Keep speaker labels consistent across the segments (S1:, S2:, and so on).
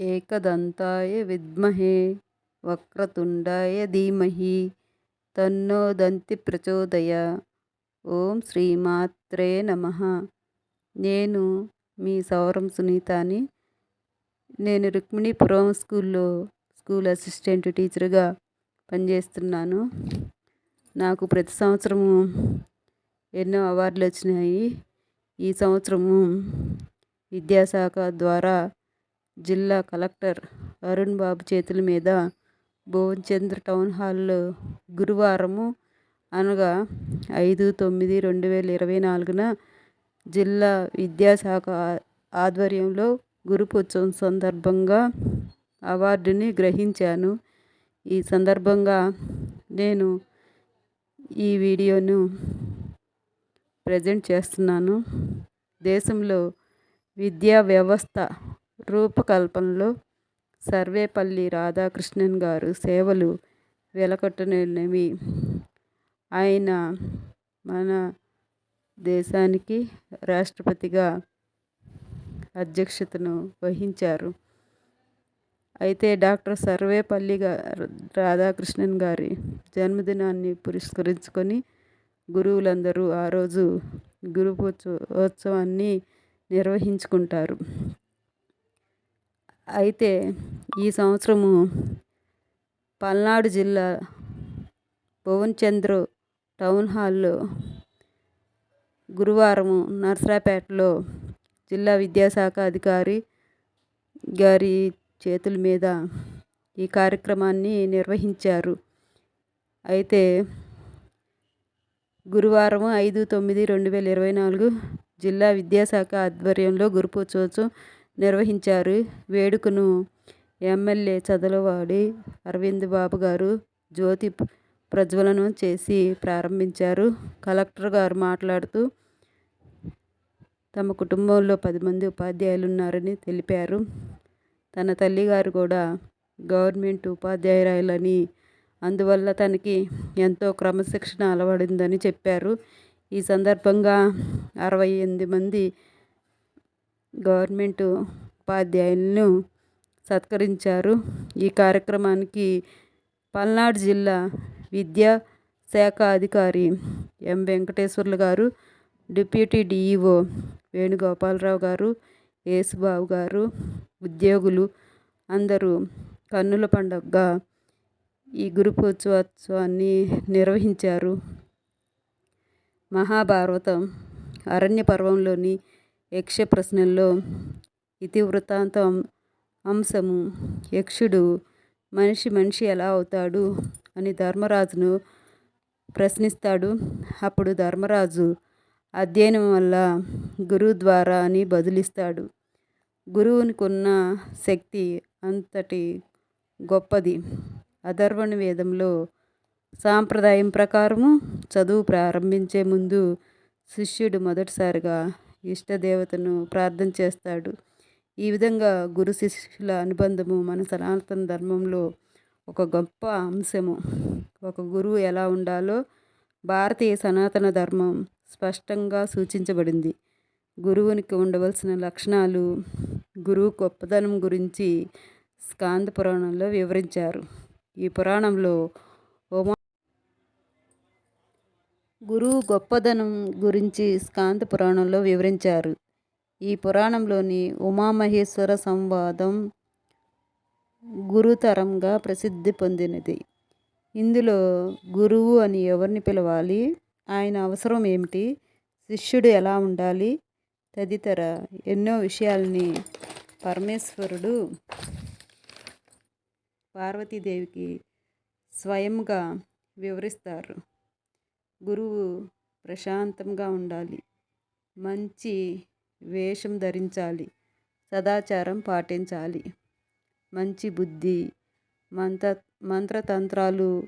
S1: ఏకదంతాయ విద్మహే వక్రతుండాయ ధీమహి తన్నో దంతి ప్రచోదయ. ఓం శ్రీమాత్రే నమ. నేను మీ సౌరం సునీతాని. నేను రుక్మిణీపురం స్కూల్లో స్కూల్ అసిస్టెంట్ టీచర్గా పనిచేస్తున్నాను. నాకు ప్రతి సంవత్సరము ఎన్నో అవార్డులు వచ్చినాయి. ఈ సంవత్సరము విద్యాశాఖ ద్వారా జిల్లా కలెక్టర్ అరుణ్ బాబు చేతుల మీద భువన్చంద్ర టౌన్ హాల్లో గురువారము అనగా ఐదు తొమ్మిది రెండు వేల ఇరవై నాలుగున జిల్లా విద్యాశాఖ ఆధ్వర్యంలో గురుపుత్సవం సందర్భంగా అవార్డుని గ్రహించాను. ఈ సందర్భంగా నేను ఈ వీడియోను ప్రజెంట్ చేస్తున్నాను. దేశంలో విద్యా వ్యవస్థ రూపకల్పనలో సర్వేపల్లి రాధాకృష్ణన్ గారు సేవలు వెలకట్టలేనివి. ఆయన మన దేశానికి రాష్ట్రపతిగా అధ్యక్షతను వహించారు. అయితే డాక్టర్ సర్వేపల్లి గారు రాధాకృష్ణన్ గారి జన్మదినాన్ని పురస్కరించుకొని గురువులందరూ ఆ రోజు గురు ఉత్సవాన్ని నిర్వహించుకుంటారు. అయితే ఈ సంవత్సరము పల్నాడు జిల్లా భువన్ చంద్ర టౌన్ హాల్లో గురువారము నర్సరాపేటలో జిల్లా విద్యాశాఖ అధికారి గారి చేతుల మీద ఈ కార్యక్రమాన్ని నిర్వహించారు. అయితే గురువారం ఐదు తొమ్మిది రెండు వేల ఇరవై నాలుగు జిల్లా విద్యాశాఖ ఆధ్వర్యంలో గురుపూజోత్సవం నిర్వహించారు. వేడుకను ఎమ్మెల్యే చదలవాడి అరవింద్ బాబు గారు జ్యోతి ప్రజ్వలనం చేసి ప్రారంభించారు. కలెక్టర్ గారు మాట్లాడుతూ తమ కుటుంబంలో పది మంది ఉపాధ్యాయులు ఉన్నారని తెలిపారు. తన తల్లిగారు కూడా గవర్నమెంట్ ఉపాధ్యాయురాలని. అందువల్ల తనకి ఎంతో క్రమశిక్షణ అలవడిందని చెప్పారు. ఈ సందర్భంగా అరవై ఎనిమిది మంది గవర్నమెంట్ ఉపాధ్యాయులను సత్కరించారు. ఈ కార్యక్రమానికి పల్నాడు జిల్లా విద్యా శాఖ అధికారి ఎం వెంకటేశ్వర్లు గారు డిప్యూటీ డిఈఓ వేణుగోపాలరావు గారు యేసుబాబు గారు ఉద్యోగులు అందరూ కన్నుల పండుగగా ఈ గురుపోత్సవోత్సవాన్ని నిర్వహించారు. మహాభారతం అరణ్య పర్వంలోని యక్ష ప్రశ్నల్లో ఇతివృత్తాంతం అంశము యక్షుడు మనిషి మనిషి ఎలా అవుతాడు అని ధర్మరాజును ప్రశ్నిస్తాడు. అప్పుడు ధర్మరాజు అధ్యయనం వల్ల గురువు ద్వారా అని బదులిస్తాడు. గురువునికున్న శక్తి అంతటి గొప్పది. అధర్వణ వేదంలో సాంప్రదాయం ప్రకారము చదువు ప్రారంభించే ముందు శిష్యుడు మొదటిసారిగా ఇష్టదేవతను ప్రార్థన చేస్తాడు. ఈ విధంగా గురు శిష్యుల అనుబంధము మన సనాతన ధర్మంలో ఒక గొప్ప అంశము. ఒక గురువు ఎలా ఉండాలో భారతీయ సనాతన ధర్మం స్పష్టంగా సూచించబడింది. గురువునికి ఉండవలసిన లక్షణాలు గురువు గొప్పదనం గురించి స్కాంద పురాణంలో వివరించారు. ఈ పురాణంలో గురువు గొప్పదనం గురించి స్కాంత పురాణంలో వివరించారు. ఈ పురాణంలోని ఉమామహేశ్వర సంవాదం గురుతరంగా ప్రసిద్ధి పొందినది. ఇందులో గురువు అని ఎవరిని పిలవాలి? ఆయన అవసరం ఏమిటి? శిష్యుడు ఎలా ఉండాలి? తదితర ఎన్నో విషయాల్ని పరమేశ్వరుడు పార్వతీదేవికి స్వయంగా వివరిస్తారు. గురువు ప్రశాంతంగా ఉండాలి. మంచి వేషం ధరించాలి. సదాచారం పాటించాలి. మంచి బుద్ధి మంత్ర మంత్రతంత్రాలు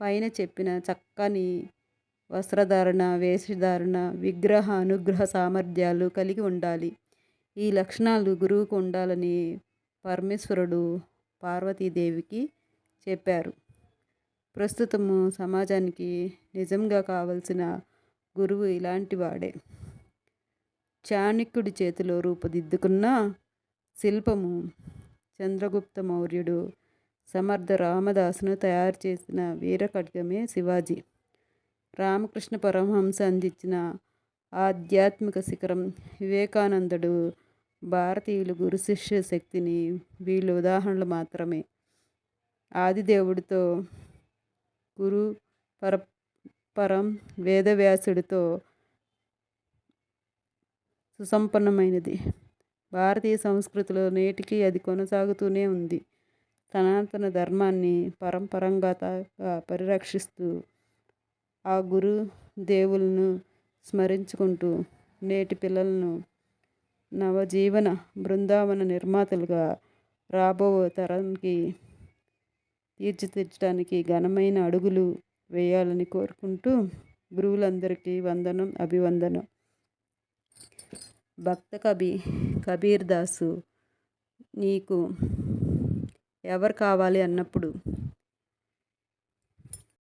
S1: పైన చెప్పిన చక్కని వస్త్రధారణ వేషధారణ విగ్రహ అనుగ్రహ సామర్థ్యాలు కలిగి ఉండాలి. ఈ లక్షణాలు గురువుకు ఉండాలని పరమేశ్వరుడు పార్వతీదేవికి చెప్పారు. ప్రస్తుతము సమాజానికి నిజంగా కావలసిన గురువు ఇలాంటి వాడే. చాణక్యుడి చేతిలో రూపుదిద్దుకున్న శిల్పము చంద్రగుప్త మౌర్యుడు సమర్థ రామదాసును తయారు చేసిన వీరఖడ్గమే శివాజీ. రామకృష్ణ పరమహంస అందించిన ఆధ్యాత్మిక శిఖరం వివేకానందుడు భారతీయులు గురు శిష్య శక్తిని వీళ్ళు ఉదాహరణలు మాత్రమే. ఆదిదేవుడితో గురు పర పరం వేదవ్యాసుడితో సుసంపన్నమైనది. భారతీయ సంస్కృతిలో నేటికి అది కొనసాగుతూనే ఉంది. సనాతన ధర్మాన్ని పరంపరంగా పరిరక్షిస్తూ ఆ గురు దేవులను స్మరించుకుంటూ నేటి పిల్లలను నవజీవన బృందావన నిర్మాతలుగా రాబో తరానికి తీర్చిదిద్దడానికి ఘనమైన అడుగులు వేయాలని కోరుకుంటూ గురువులందరికీ వందనం అభివందనం. భక్త కబీ కబీర్ దాసు నీకు ఎవరు కావాలి అన్నప్పుడు